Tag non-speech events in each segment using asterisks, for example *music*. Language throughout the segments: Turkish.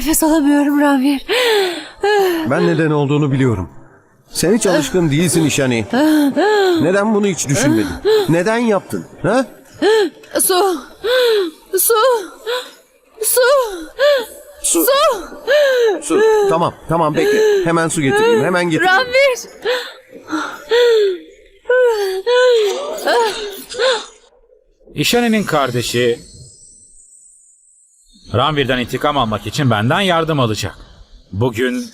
Nefes alamıyorum Ranvir. Ben neden olduğunu biliyorum. Sen hiç alışkın değilsin işani. Neden bunu hiç düşünmedin? Neden yaptın? Ha? Su. Su. Su. Su. Su. Tamam, tamam bekle. Hemen su getireyim. Hemen getireyim. Ranvir. İşhanenin kardeşi Ranvir'den intikam almak için benden yardım alacak. Bugün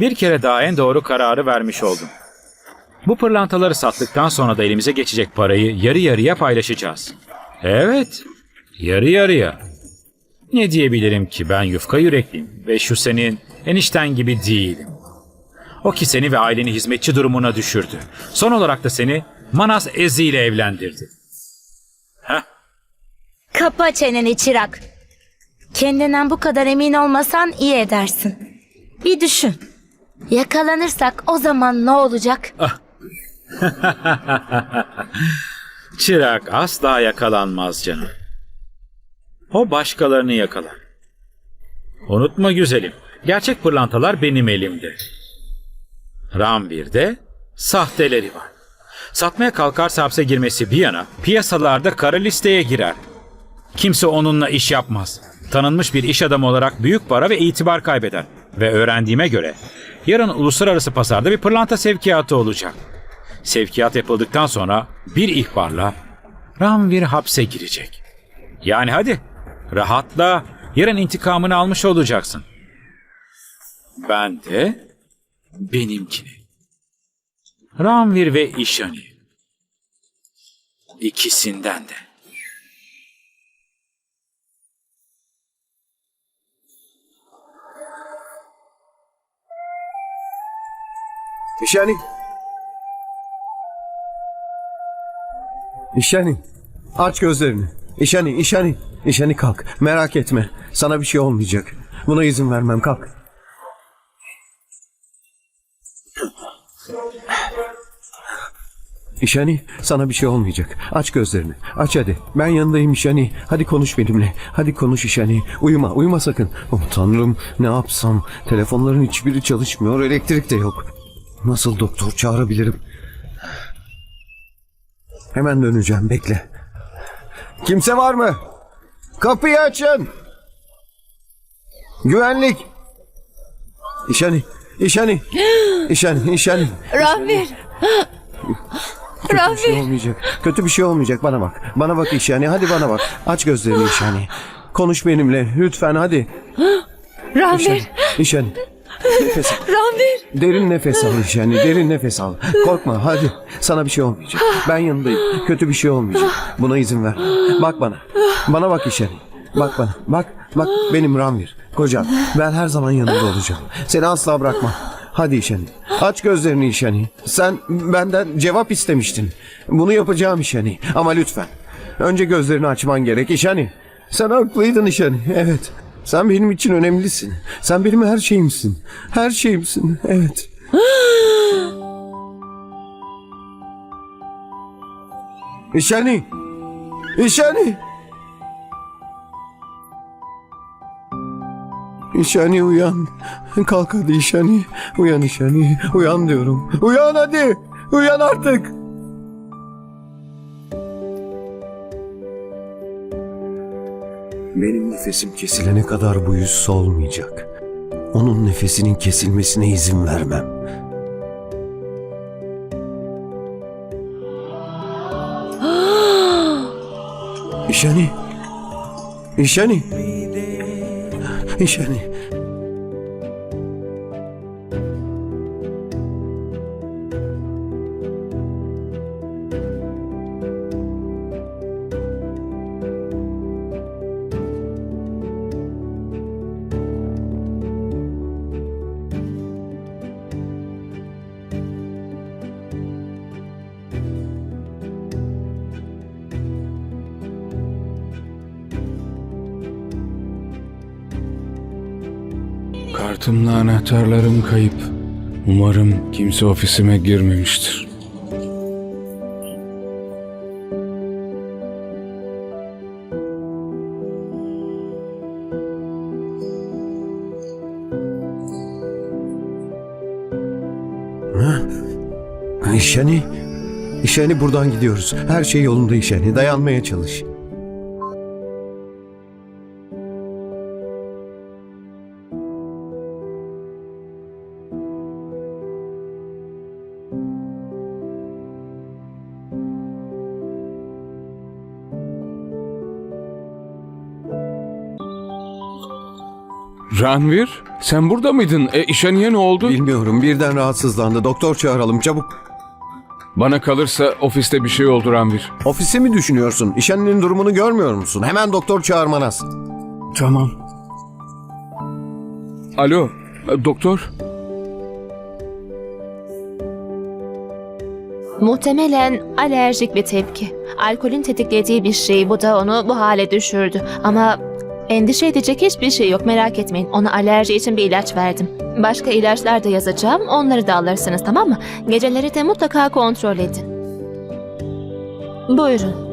bir kere daha en doğru kararı vermiş oldum. Bu pırlantaları sattıktan sonra da elimize geçecek parayı yarı yarıya paylaşacağız. Evet, yarı yarıya. Ne diyebilirim ki ben yufka yürekliyim ve şu senin enişten gibi değilim. O ki seni ve aileni hizmetçi durumuna düşürdü. Son olarak da seni Manas Ezi ile evlendirdi. Heh, Kapa çeneni çırak. Kendinden bu kadar emin olmasan iyi edersin. Bir düşün. Yakalanırsak o zaman ne olacak? *laughs* Çırak asla yakalanmaz canım. O başkalarını yakalar. Unutma güzelim. Gerçek pırlantalar benim elimde. Rambir'de sahteleri var. Satmaya kalkarsa hapse girmesi bir yana piyasalarda kara listeye girer. Kimse onunla iş yapmaz. Tanınmış bir iş adamı olarak büyük para ve itibar kaybeder. Ve öğrendiğime göre yarın uluslararası pazarda bir pırlanta sevkiyatı olacak. Sevkiyat yapıldıktan sonra bir ihbarla Ramvir hapse girecek. Yani hadi rahatla yarın intikamını almış olacaksın. Ben de benimkini. Ramvir ve İşani. İkisinden de. İşani. İşani. Aç gözlerini. İşani, İşani. İşani kalk. Merak etme. Sana bir şey olmayacak. Buna izin vermem. Kalk. İşani sana bir şey olmayacak. Aç gözlerini. Aç hadi. Ben yanındayım İşani. Hadi konuş benimle. Hadi konuş İşani. Uyuma. Uyuma sakın. Oh tanrım ne yapsam. Telefonların hiçbiri çalışmıyor. Elektrik de yok. Nasıl doktor çağırabilirim? Hemen döneceğim. Bekle. Kimse var mı? Kapıyı açın. Güvenlik. İşani. İşani. *gasps* İşani. İşani. Ranvir. Kötü bir şey olmayacak. Kötü bir şey olmayacak. Bana bak. Bana bak İşani. Hadi bana bak. Aç gözlerini İşani. Konuş benimle. Lütfen hadi. *gasps* Ranvir. İşani. İşani. Nefes al. Ranvir. Derin nefes al *laughs* İşani. Derin nefes al. Korkma hadi. Sana bir şey olmayacak. Ben yanındayım. Kötü bir şey olmayacak. Buna izin ver. Bak bana. Bana bak İşani. Bak bana. Bak. Bak benim Ramvir. Kocam. Ben her zaman yanında olacağım. Seni asla bırakmam. Hadi İşani. Aç gözlerini İşani. Sen benden cevap istemiştin. Bunu yapacağım İşani. Ama lütfen. Önce gözlerini açman gerek İşani. Sen haklıydın İşani. Evet. Sen benim için önemlisin. Sen benim her şeyimsin. Her şeyimsin. Evet. *gasps* İşani. İşani. İşani uyan. Kalk hadi İşani. Uyan İşani. Uyan diyorum. Uyan hadi. Uyan artık. Benim nefesim kesilene kadar bu yüz solmayacak. Onun nefesinin kesilmesine izin vermem. *gasps* İşani. İşani. İşani. Çantamla anahtarlarım kayıp. Umarım kimse ofisime girmemiştir. Ha? Şeni, Şeni buradan gidiyoruz. Her şey yolunda Şeni. Dayanmaya çalış. Ranvir, sen burada mıydın? E işe niye ne oldu? Bilmiyorum birden rahatsızlandı. Doktor çağıralım çabuk. Bana kalırsa ofiste bir şey oldu Ranvir. Ofisi mi düşünüyorsun? İşeninin durumunu görmüyor musun? Hemen doktor çağırmanas. Tamam. Alo, e, doktor. Muhtemelen alerjik bir tepki. Alkolün tetiklediği bir şey bu da onu bu hale düşürdü. Ama endişe edecek hiçbir şey yok merak etmeyin. Ona alerji için bir ilaç verdim. Başka ilaçlar da yazacağım onları da alırsınız tamam mı? Geceleri de mutlaka kontrol edin. Buyurun.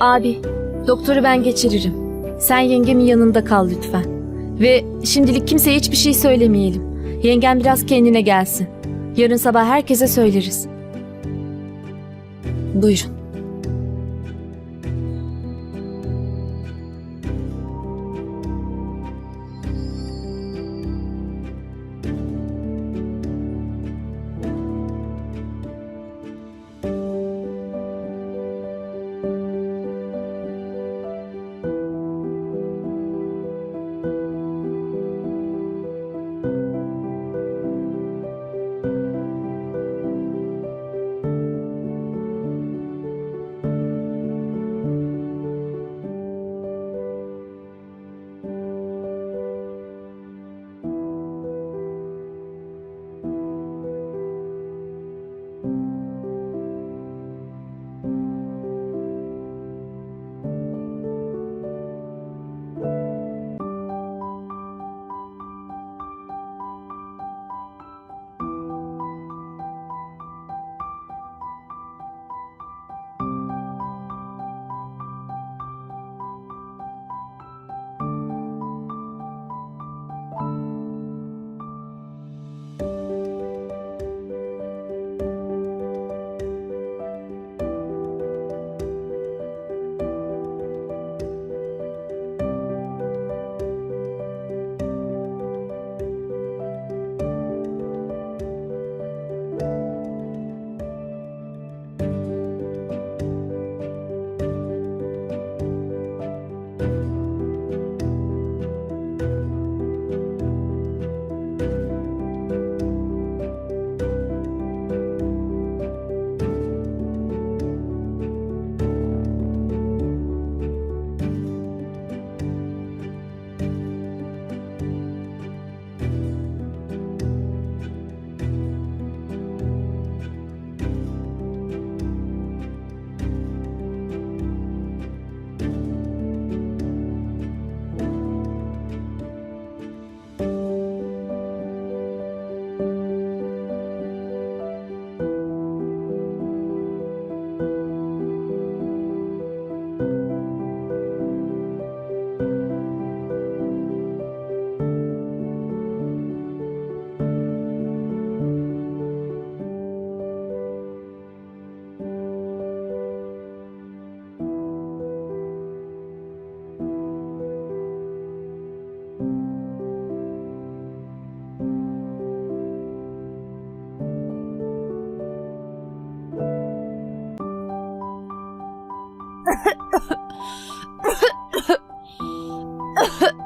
Abi, doktoru ben geçiririm. Sen yengemin yanında kal lütfen. Ve şimdilik kimseye hiçbir şey söylemeyelim. Yengem biraz kendine gelsin. Yarın sabah herkese söyleriz. Buyurun. Ha ha ha!